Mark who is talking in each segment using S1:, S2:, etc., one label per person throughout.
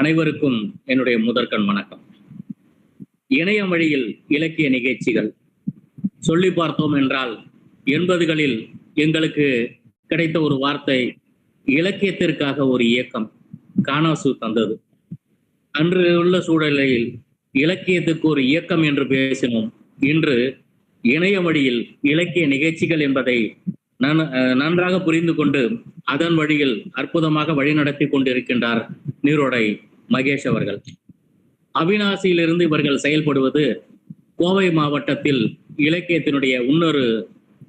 S1: அனைவருக்கும் என்னுடைய முதற்கண் வணக்கம். இணையம் வழியில் இலக்கிய நிகழ்ச்சிகள் சொல்லி பார்த்தோம் என்றால் எண்பதுகளில் எங்களுக்கு கிடைத்த ஒரு வார்த்தை இலக்கியத்திற்காக ஒரு இயக்கம் கானாசு தந்தது. அன்று உள்ள சூழலில் இலக்கியத்துக்கு ஒரு இயக்கம் என்று பேசினோம். இன்று இணைய வழியில் இலக்கிய நிகழ்ச்சிகள் என்பதை நன்- அஹ் நன்றாக புரிந்து கொண்டு அதன் வழியில் அற்புதமாக வழிநடத்தி கொண்டிருக்கின்றார் நீரோடை மகேஷ் அவர்கள். அவினாசியிலிருந்து இவர்கள் செயல்படுவது கோவை மாவட்டத்தில் இலக்கியத்தினுடைய இன்னொரு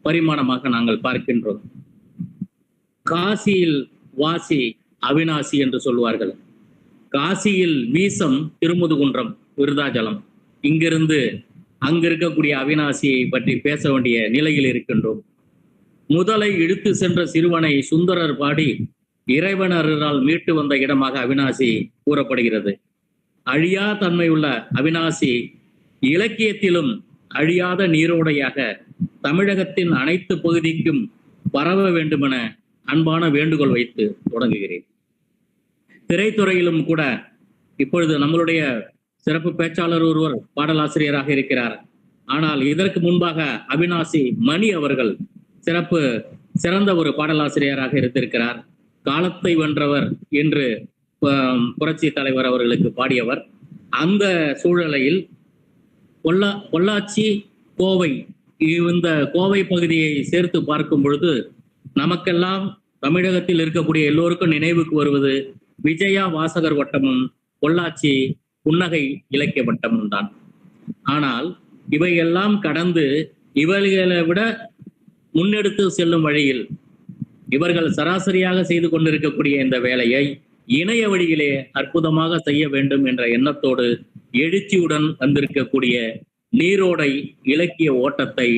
S1: பரிமாணமாக நாங்கள் பார்க்கின்றோம். காசியில் வாசி அவினாசி என்று சொல்வார்கள். காசியில் வீசம் திருமுதுகுன்றம் விருதாச்சலம் இங்கிருந்து அங்க இருக்கக்கூடிய அவினாசியை பற்றி பேச வேண்டிய நிலையில் இருக்கின்றோம். முதலை இழுத்து சென்ற சிறுவனை சுந்தரர் பாடி இறைவனரால் மீட்டு வந்த இடமாக அவினாசி கூறப்படுகிறது. அழியா தன்மை உள்ள அவினாசி இலக்கியத்திலும் அழியாத நீரோடையாக தமிழகத்தின் அனைத்து பகுதிக்கும் பரவ வேண்டுமென அன்பான வேண்டுகோள் வைத்து தொடங்குகிறேன். திரைத்துறையிலும் கூட இப்பொழுது நம்மளுடைய சிறப்பு பேச்சாளர் ஒருவர் பாடலாசிரியராக இருக்கிறார். ஆனால் இதற்கு முன்பாக அவினாசி மணி அவர்கள் சிறப்பு சிறந்த ஒரு பாடலாசிரியராக இருந்திருக்கிறார். காலத்தை வென்றவர் என்று புரட்சி தலைவர் அவர்களுக்கு பாடியவர். அந்த சூழலையில் பொள்ளா பொள்ளாச்சி கோவை இந்த கோவை பகுதியை சேர்த்து பார்க்கும் பொழுது நமக்கெல்லாம் தமிழகத்தில் இருக்கக்கூடிய எல்லோருக்கும் நினைவுக்கு வருவது விஜயா வாசகர் வட்டமும் பொள்ளாச்சி புன்னகை இலக்கிய வட்டமும் தான். ஆனால் இவையெல்லாம் கடந்து இவர்களை விட முன்னெடுத்து செல்லும் வழியில் இவர்கள் சராசரியாக செய்து கொண்டிருக்கக்கூடிய இந்த வேலையை இணைய வழியிலே அற்புதமாக செய்ய வேண்டும் என்ற எண்ணத்தோடு எழுச்சியுடன் வந்திருக்கக்கூடிய நீரோடை இலக்கிய ஓட்டத்தை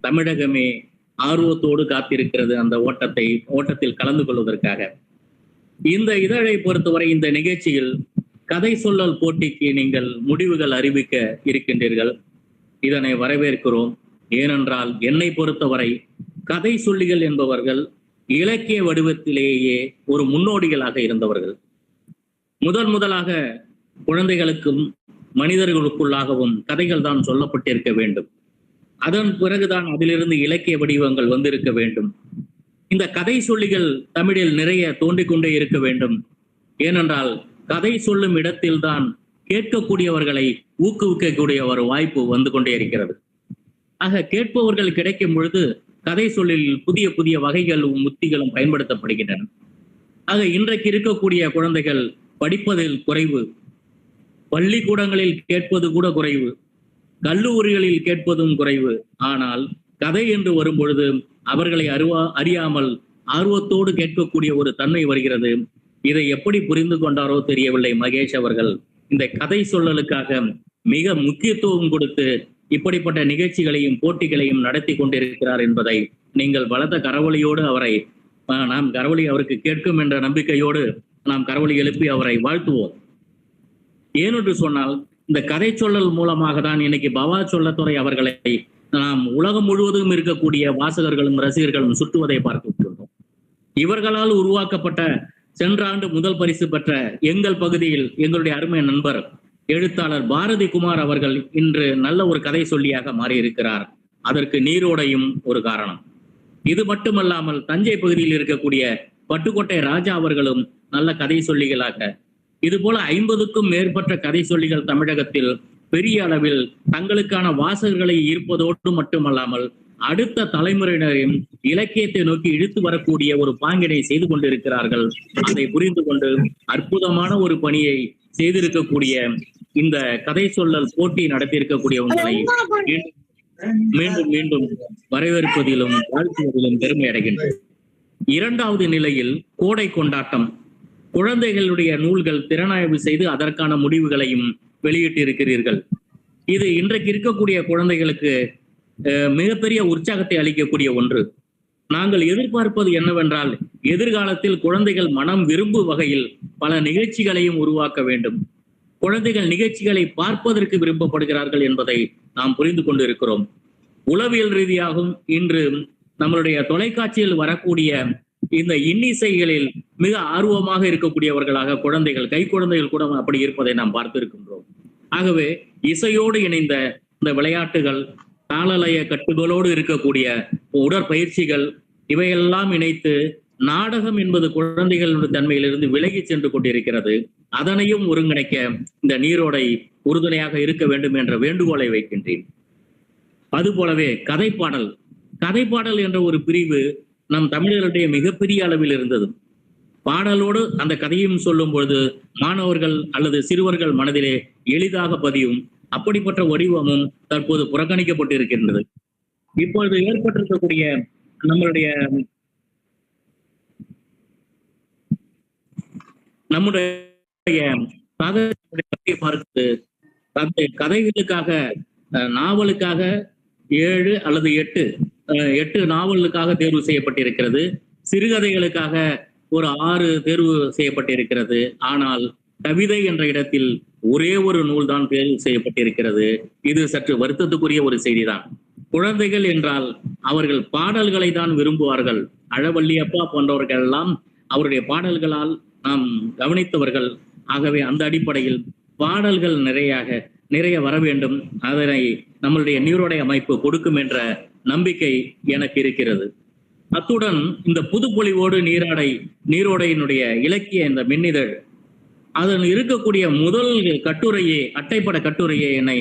S1: தமிழகமே ஆர்வத்தோடு காத்திருக்கிறது அந்த ஓட்டத்தை ஓட்டத்தில் கலந்து கொள்வதற்காக. இந்த இதழை பொறுத்தவரை இந்த நிகழ்ச்சியில் கதை சொல்லல் போட்டிக்கு நீங்கள் முடிவுகள் அறிவிக்க இருக்கின்றீர்கள். இதனை வரவேற்கிறோம். ஏனென்றால் என்னை பொறுத்தவரை கதை சொல்லிகள் என்பவர்கள் இலக்கிய வடிவத்திலேயே ஒரு முன்னோடிகளாக இருந்தவர்கள். முதன் முதலாக குழந்தைகளுக்கும் மனிதர்களுக்குள்ளாகவும் கதைகள் தான் சொல்லப்பட்டிருக்க வேண்டும். அதன் பிறகுதான் அதிலிருந்து இலக்கிய வடிவங்கள் வந்திருக்க வேண்டும். இந்த கதை சொல்லிகள் தமிழில் நிறைய தோன்றிக் கொண்டே இருக்க வேண்டும். ஏனென்றால் கதை சொல்லும் இடத்தில்தான் கேட்கக்கூடியவர்களை ஊக்குவிக்கக்கூடிய ஒரு வாய்ப்பு வந்து கொண்டே இருக்கிறது. ஆக கேட்பவர்கள் கிடைக்கும் பொழுது கதை சொல்லில் புதிய புதிய வகைகளும் உத்திகளும் பயன்படுத்தப்படுகின்றன. ஆக இன்றைக்கு இருக்கக்கூடிய குழந்தைகள் படிப்பதில் குறைவு. பள்ளிக்கூடங்களில் கேட்பது கூட குறைவு. கல்லூரிகளில் கேட்பதும் குறைவு. ஆனால் கதை என்று வரும்பொழுது அவர்களை அறிவா அறியாமல் ஆர்வத்தோடு கேட்கக்கூடிய ஒரு தன்மை வருகிறது. இதை எப்படி புரிந்து கொண்டாரோ தெரியவில்லை மகேஷ் அவர்கள். இந்த கதை சொல்லலுக்காக மிக முக்கியத்துவம் கொடுத்து இப்படிப்பட்ட நிகழ்ச்சிகளையும் போட்டிகளையும் நடத்தி கொண்டிருக்கிறார் என்பதை நீங்கள் பலத்த கரவொலியோடு அவரை நாம் கரவொலி அவருக்கு கேட்கும் என்ற நம்பிக்கையோடு நாம் கரவொலி எழுப்பி அவரை வாழ்த்துவோம். ஏனென்று சொன்னால் இந்த கதை சொல்லல் மூலமாக தான் இன்னைக்கு பவா சொல்லத்துறை அவர்களை நாம் உலகம் முழுவதும் இருக்கக்கூடிய வாசகர்களும் ரசிகர்களும் சுட்டுவதை பார்க்கின்றோம் இவர்களால் உருவாக்கப்பட்ட சென்ற ஆண்டு முதல் பரிசு பெற்ற எங்கள் பகுதியில் எங்களுடைய அருமை நண்பர் எழுத்தாளர் பாரதி குமார் அவர்கள் இன்று நல்ல ஒரு கதை சொல்லியாக மாறியிருக்கிறார். அதற்கு நீரோடையும் ஒரு காரணம். இது மட்டுமல்லாமல் தஞ்சை பகுதியில் இருக்கக்கூடிய பட்டுக்கோட்டை ராஜா அவர்களும் நல்ல கதை சொல்லிகளாக. இது போல ஐம்பதுக்கும் மேற்பட்ட கதை சொல்லிகள் தமிழகத்தில் பெரிய அளவில் தங்களுக்கான வாசகர்களை ஈர்ப்பதோடு மட்டுமல்லாமல் அடுத்த தலைமுறையினரையும் இலக்கியத்தை நோக்கி இழுத்து வரக்கூடிய ஒரு பாங்கினை செய்து கொண்டிருக்கிறார்கள். அதை புரிந்து கொண்டு அற்புதமான ஒரு பணியை செய்திருக்கக்கூடிய இந்த கதை சொல்லல் போட்டி நடத்தியிருக்கக்கூடிய உங்களை மீண்டும் மீண்டும் வரவேற்பதிலும் வாழ்த்துவதிலும் பெருமை அடைகின்றேன். இரண்டாவது நிலையில் கோடை கொண்டாட்டம். குழந்தைகளுடைய நூல்கள் திறனாய்வு செய்து அதற்கான முடிவுகளையும் வெளியிட்டிருக்கிறீர்கள். இது இன்றைக்கு இருக்கக்கூடிய குழந்தைகளுக்கு மிகப்பெரிய உற்சாகத்தை அளிக்கக்கூடிய ஒன்று. நாங்கள் எதிர்பார்ப்பது என்னவென்றால் எதிர்காலத்தில் குழந்தைகள் மனம் விரும்பும் வகையில் பல நிகழ்ச்சிகளையும் உருவாக்க வேண்டும். குழந்தைகள் நிகழ்ச்சிகளை பார்ப்பதற்கு விரும்பப்படுகிறார்கள் என்பதை நாம் புரிந்து கொண்டிருக்கிறோம். உளவியல் ரீதியாகவும் இன்று நம்மளுடைய தொலைக்காட்சியில் வரக்கூடிய இந்த இன்னிசைகளில் மிக ஆர்வமாக இருக்கக்கூடியவர்களாக குழந்தைகள் கை குழந்தைகள் கூட அப்படி இருப்பதை நாம் பார்த்திருக்கின்றோம். ஆகவே இசையோடு இணைந்த இந்த விளையாட்டுகள் தாளலய கட்டுகளோடு இருக்கக்கூடிய உடற்பயிற்சிகள் இவையெல்லாம் இணைத்து நாடகம் என்பது குழந்தைகளுடைய தன்மையிலிருந்து விலகி சென்று கொண்டிருக்கிறது. அதனையும் ஒருங்கிணைக்க இந்த நீரோடை உறுதுணையாக இருக்க வேண்டும் என்ற வேண்டுகோளை வைக்கின்றேன். அதுபோலவே கதைப்பாடல். கதைப்பாடல் என்ற ஒரு பிரிவு நம் தமிழர்களுடைய மிகப்பெரிய அளவில் இருந்தது. பாடலோடு அந்த கதையும் சொல்லும் பொழுது மாணவர்கள் அல்லது சிறுவர்கள் மனதிலே எளிதாக பதியும் அப்படிப்பட்ட வடிவமும் தற்போது புறக்கணிக்கப்பட்டு இருக்கின்றது இப்பொழுது ஏற்பட்டிருக்கக்கூடிய நம்மளுடைய நம்முடைய கதை பார்த்து கதை கதைகளுக்காக நாவலுக்காக ஏழு அல்லது எட்டு அஹ், எட்டு நாவலுக்காக தேர்வு செய்யப்பட்டிருக்கிறது. சிறுகதைகளுக்காக ஒரு ஆறு தேர்வு செய்யப்பட்டிருக்கிறது. ஆனால் கவிதை என்ற இடத்தில் ஒரே ஒரு நூல் தான் தேர்வு செய்யப்பட்டிருக்கிறது. இது சற்று வருத்தத்துக்குரிய ஒரு செய்திதான். குழந்தைகள் என்றால் அவர்கள் பாடல்களை தான் விரும்புவார்கள். அழவள்ளியப்பா போன்றவர்கள் எல்லாம் அவருடைய பாடல்களால் நாம் கவனித்தவர்கள். ஆகவே அந்த அடிப்படையில் பாடல்கள் நிறையாக நிறைய வர வேண்டும். அதனை நம்மளுடைய நீரோடை அமைப்பு கொடுக்கும் என்ற நம்பிக்கை எனக்கு இருக்கிறது. அத்துடன் இந்த புதுப்பொழிவோடு நீராடை நீரோடையினுடைய இலக்கிய இந்த மின்னிதழ் அதன் இருக்கக்கூடிய முதல் கட்டுரையே அட்டைப்பட கட்டுரையே என்னை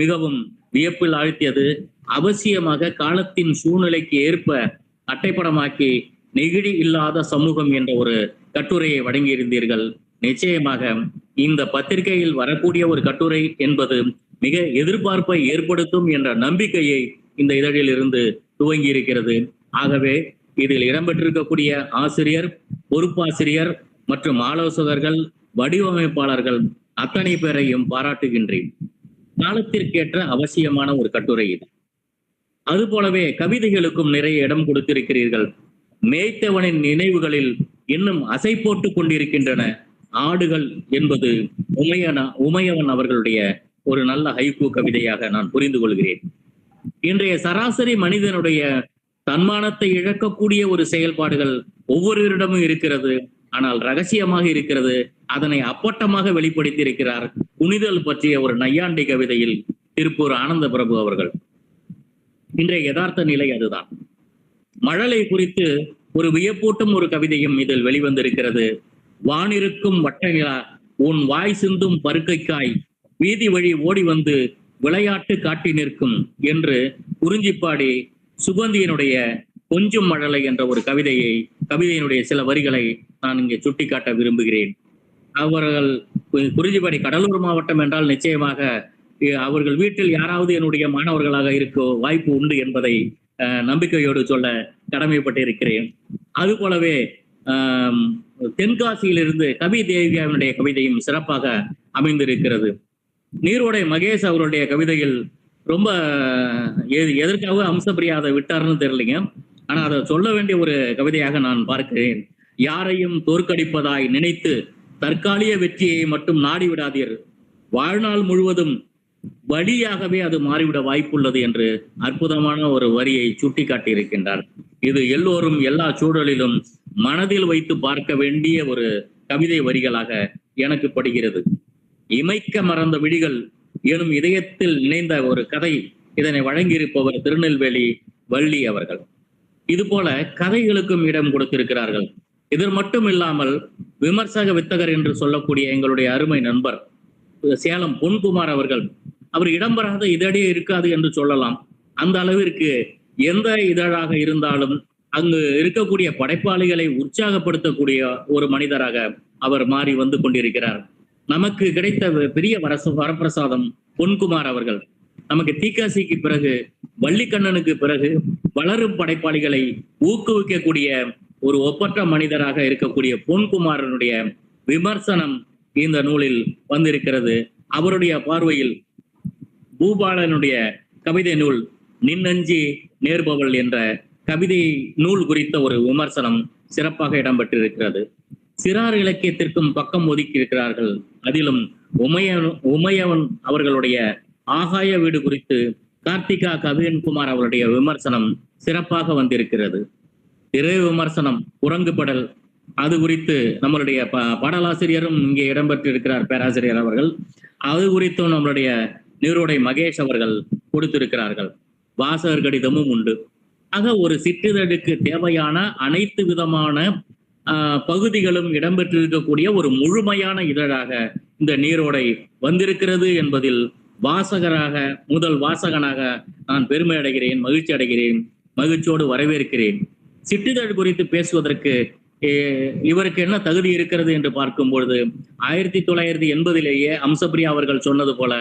S1: மிகவும் வியப்பில் ஆழ்த்தியது. அவசியமாக காலத்தின் சூழ்நிலைக்கு ஏற்ப அட்டைப்படமாக்கி நெகிழி இல்லாத சமூகம் என்ற ஒரு கட்டுரையை வழங்கியிருந்தீர்கள். நிச்சயமாக இந்த பத்திரிகையில் வரக்கூடிய ஒரு கட்டுரை என்பது மிக எதிர்பார்ப்பை ஏற்படுத்தும் என்ற நம்பிக்கையை இந்த இதழில் இருந்து துவங்கி இருக்கிறது ஆகவே இதில் இடம்பெற்றிருக்கக்கூடிய ஆசிரியர் பொறுப்பாசிரியர் மற்றும் ஆலோசகர்கள் வடிவமைப்பாளர்கள் அத்தனை பேரையும் பாராட்டுகின்றேன். காலத்திற்கேற்ற அவசியமான ஒரு கட்டுரை இது. போலவே கவிதைகளுக்கும் நிறைய இடம் கொடுத்திருக்கிறீர்கள். மேய்த்தவனின் நினைவுகளில் இன்னும் அசை போட்டுக் கொண்டிருக்கின்றன ஆடுகள் என்பது உமையன உமையவன் அவர்களுடைய ஒரு நல்ல ஹைகூ கவிதையாக நான் புரிந்து கொள்கிறேன். இன்றைய சராசரி மனிதனுடைய தன்மானத்தை இழக்கக்கூடிய ஒரு செயல்பாடுகள் ஒவ்வொருவரிடமும் இருக்கிறது. ஆனால் ரகசியமாக இருக்கிறது. அதனை அப்பட்டமாக வெளிப்படுத்தி இருக்கிறார் புனிதல் பற்றிய ஒரு நையாண்டி கவிதையில் திருப்பூர் ஆனந்த பிரபு அவர்கள். இன்றைய யதார்த்த நிலை அதுதான். மழலை குறித்து ஒரு வியப்பூட்டும் ஒரு கவிதையும் இதில் வெளிவந்திருக்கிறது. வானிருக்கும் வட்டநிலா உன் வாய் சிந்தும் பருக்கைக்காய் வீதி வழி ஓடி வந்து விளையாட்டு காட்டி நிற்கும் என்று குறிஞ்சிப்பாடி சுகந்தியினுடைய கொஞ்சம் மழலை என்ற ஒரு கவிதையை கவிதையினுடைய சில வரிகளை நான் இங்கே சுட்டிக்காட்ட விரும்புகிறேன். அவர்கள் கு- கடலூர் மாவட்டம் என்றால் நிச்சயமாக அவர்கள் வீட்டில் யாராவது என்னுடைய மாணவர்களாக இருக்க வாய்ப்பு உண்டு என்பதை அஹ், நம்பிக்கையோடு சொல்ல கடமைப்பட்டிருக்கிறேன். அது போலவே தென்காசியிலிருந்து கவி தேவியாவினுடைய கவிதையும் சிறப்பாக அமைந்திருக்கிறது. நீரோடை மகேஷ் அவருடைய கவிதையில் ரொம்ப எது எதற்காக அம்சப்பிரியா அதை விட்டார்னு தெரியலைங்க. ஆனால் அதை சொல்ல வேண்டிய ஒரு கவிதையாக நான் பார்க்கிறேன். யாரையும் தோற்கடிப்பதாய் நினைத்து தற்காலிக வெற்றியை மட்டும் நாடி விடாதீர். வாழ்நாள் முழுவதும் வழியாகவே அது மாறிவிட வாய்ப்புள்ளது என்று அற்புதமான ஒரு வரியை சுட்டிக்காட்டியிருக்கின்றார். இது எல்லோரும் எல்லா சூழலிலும் மனதில் வைத்து பார்க்க வேண்டிய ஒரு கவிதை வரிகளாக எனக்கு படுகிறது. இமைக்க மறந்த விழிகள் எனும் இதயத்தில் இணைந்த ஒரு கதை இதனை வழங்கியிருப்பவர் திருநெல்வேலி வள்ளி அவர்கள். இது போல கதைகளுக்கும் இடம் கொடுத்திருக்கிறார்கள். இது மட்டும் இல்லாமல் விமர்சக வித்தகர் என்று சொல்லக்கூடிய எங்களுடைய அருமை நண்பர் சேலம் பொன்குமார் அவர்கள் அவர் இடம்பெறாத இதழே இருக்காது என்று சொல்லலாம். அந்த அளவிற்கு எந்த இதழாக இருந்தாலும் அங்கு இருக்கக்கூடிய படைப்பாளிகளை உற்சாகப்படுத்தக்கூடிய ஒரு மனிதராக அவர் மாறி வந்து கொண்டிருக்கிறார். நமக்கு கிடைத்த பெரிய வரச வரப்பிரசாதம் பொன்குமார் அவர்கள். நமக்கு தீக்காசிக்கு பிறகு வள்ளிக்கண்ணனுக்கு பிறகு வளரும் படைப்பாளிகளை ஊக்குவிக்கக்கூடிய ஒரு ஒப்பற்ற மனிதராக இருக்கக்கூடிய பொன்குமாரனுடைய விமர்சனம் இந்த நூலில் வந்திருக்கிறது. அவருடைய பார்வையில் பூபாலனுடைய கவிதை நூல் நின்னஞ்சி நேர்பவள் என்ற கவிதை நூல் குறித்த ஒரு விமர்சனம் சிறப்பாக இடம்பெற்றிருக்கிறது. சிறார் இலக்கியத்திற்கும் பக்கம் ஒதுக்கி இருக்கிறார்கள் அதிலும் உமையன் உமையவன் அவர்களுடைய ஆகாய வீடு குறித்து கார்த்திகா கவியன்குமார் அவருடைய விமர்சனம் சிறப்பாக வந்திருக்கிறது. இறை விமர்சனம் உறங்குபடல் அது குறித்து நம்மளுடைய ப- பாடலாசிரியரும் இங்கே இடம்பெற்றிருக்கிறார் பேராசிரியர் அவர்கள். அது குறித்தும் நம்மளுடைய நீரோடை மகேஷ் அவர்கள் கொடுத்திருக்கிறார்கள். வாசகர் கடிதமும் உண்டு. ஆக ஒரு சிற்றிதழுக்கு தேவையான அனைத்து விதமான பகுதிகளும் இடம்பெற்றிருக்கக்கூடிய ஒரு முழுமையான இதழாக இந்த நீரோடை வந்திருக்கிறது என்பதில் வாசகராக முதல் வாசகனாக நான் பெருமை அடைகிறேன் மகிழ்ச்சி அடைகிறேன் மகிழ்ச்சியோடு வரவேற்கிறேன். சிற்றிதழ் குறித்து பேசுவதற்கு இவருக்கு என்ன தகுதி இருக்கிறது என்று பார்க்கும் பொழுது ஆயிரத்தி தொள்ளாயிரத்தி எண்பதிலேயே அம்சப்ரியா அவர்கள் சொன்னது போல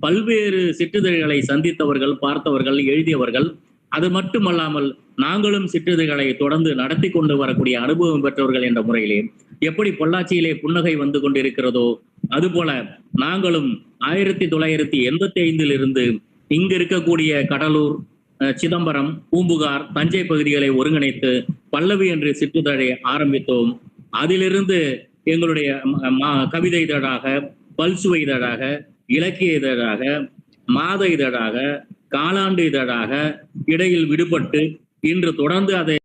S1: பல்வேறு சிற்றிதழ்களை சந்தித்தவர்கள் பார்த்தவர்கள் எழுதியவர்கள் அது மட்டுமல்லாமல் நாங்களும் சிற்றிதழ்களை தொடர்ந்து நடத்தி கொண்டு வரக்கூடிய அனுபவம் பெற்றவர்கள் என்ற முறையிலே எப்படி பொள்ளாச்சியிலே புன்னகை வந்து கொண்டிருக்கிறதோ அதுபோல நாங்களும் ஆயிரத்தி தொள்ளாயிரத்தி எண்பத்தி ஐந்தில் இருந்து இங்கு இருக்கக்கூடிய கடலூர் சிதம்பரம் பூம்புகார் தஞ்சை பகுதிகளை ஒருங்கிணைத்து பல்லவி என்று சிற்றுதழை ஆரம்பித்தோம். அதிலிருந்து எங்களுடைய ம- கவிதை இதழாக பல்சுவை இதழாக இலக்கிய இதழாக மாத இதழாக காலாண்டு இதழாக இடையில் விடுபட்டு இன்று தொடர்ந்து அதை